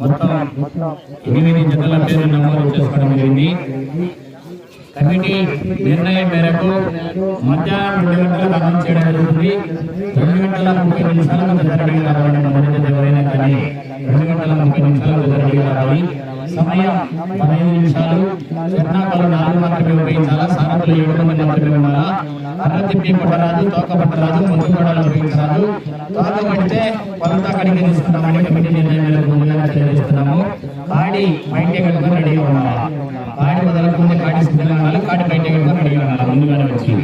మొత్తం ఎనిమిది జతల పేరు నమోదు చేసుకోవడం జరిగింది కమిటీ నిర్ణయం మేరకు మధ్యాహ్నం రెండు గంటలకు చేయడం జరుగుతుంది రెండు గంటల ముప్పై నిమిషాలకు రెడీగా రావాలని మొదటి ఎవరైనా కానీ రెండు గంటల ముప్పై నిమిషాలకు రెడీగా రావాలి సమయం పదహైదు నిమిషాలు ఎర్నాకులు నాలుగు మాత్రమే ఉపయోగించాలా సారథులు ఏడు మంది మాత్రమే ఉండాలా కర్ర తిప్పి పట్టరాదు తోక పట్టరాదు ముందు పడాలి ఉపయోగించరాదు తోక పడితే కొలత కడిగి తీసుకుంటామని కమిటీ నిర్ణయాలకు ముందుగా తెలియజేస్తున్నాము ఆడి బయట కట్టుకొని రెడీగా ఉండాలా కాడి మొదలకుంది కాడి సిద్ధంగా ఉండాలి కాడి బయట కట్టుకొని రెడీగా ఉండాలి ముందుగానే వచ్చి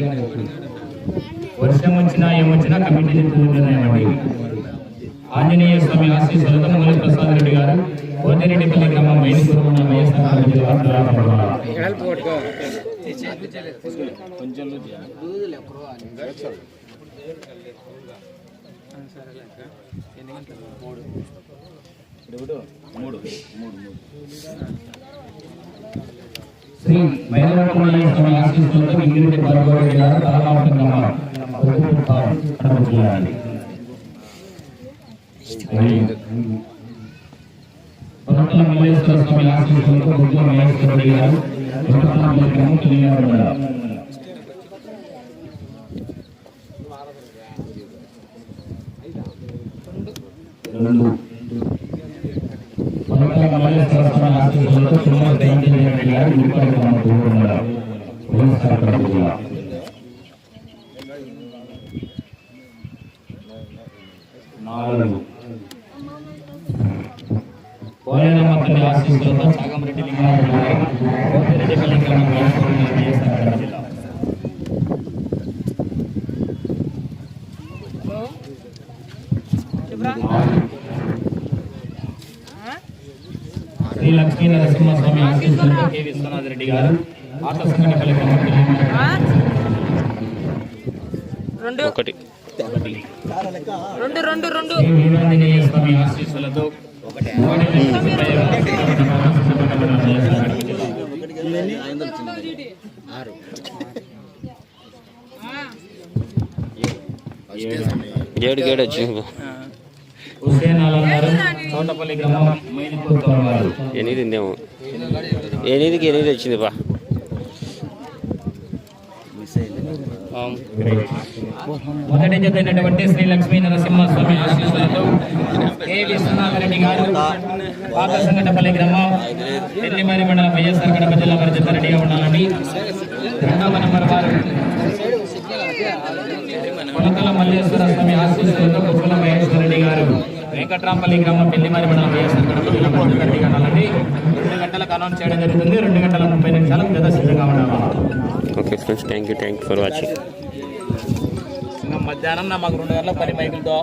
వర్షం వచ్చినా ఏమొచ్చినా కమిటీ నిర్ణయం అండి ఆంజనేయ స్వామి ఆశీస్సులతో మురళీ ప్రసాద్ రెడ్డి గారు కోటిరెడ్డిపల్లి గ్రామం మైనిపూర్ ఉన్న వైఎస్ఆర్ కాంగ్రెస్ పార్టీ రాష్ట్ర శ్రీ మైలవరమయ్య స్వామి ఆశీస్సులతో మహేశ్వర గ్రామం మల్లేశ్వర స్వామి ఆశీస్సులతో తిరుమల దైంజనేయ గారు గుంటూరు గ్రామం గుంటూరు మండలం వైఎస్ఆర్ కడప జిల్లా నాలుగు. కోరేనమ్మ తల్లి ఆశీస్సులతో చాగంరెడ్డి లింగారెడ్డి గారు కోటిరెడ్డిపల్లి గ్రామం వైఎస్ఆర్ వైఎస్ఆర్ కడప జిల్లా శ్రీ లక్ష్మీ నరసింహస్వామి ఆశీస్సులతో కె విశ్వనాథ్ రెడ్డి గారు. ఆట ఒకటి. రెండు రెండు రెండు. వీరాంజనేయ స్వామి ఆశీస్సులతో జిల్లా ఏడు. గేడు వచ్చింది. మైనిపూర్ వారు ఎనిమిది ఉందేమో? ఎనిమిదికి ఎనిమిది వచ్చింది బా? మొదటి జత అయినటువంటి శ్రీ లక్ష్మీ నరసింహస్వామి ఆశీస్సులతో కె. విశ్వనాథ రెడ్డి గారు పాత సంగటపల్లి గ్రామం మండలం వైఎస్ఆర్ కడప జిల్లా వారి జత రెడీగా ఉండాలని రెండవ నంబర్ వారు కొలతల స్వామి ఆశీస్సులతో కుప్పల మహేశ్వర రెడ్డి గారు. వెంకట్రాంపల్లి గ్రామం పెళ్ళిమారి మండలం వైఎస్ఆర్ రెడీగా ఉండాలని రెండు గంటలకు అనౌన్స్ చేయడం జరుగుతుంది. రెండు గంటల ముప్పై నిమిషాలకు జత సిద్ధంగా ఉండాలి okay friends thank you thank you for watching. మధ్యాహ్నం మాకు రెండు గంటల పని మైకులతో.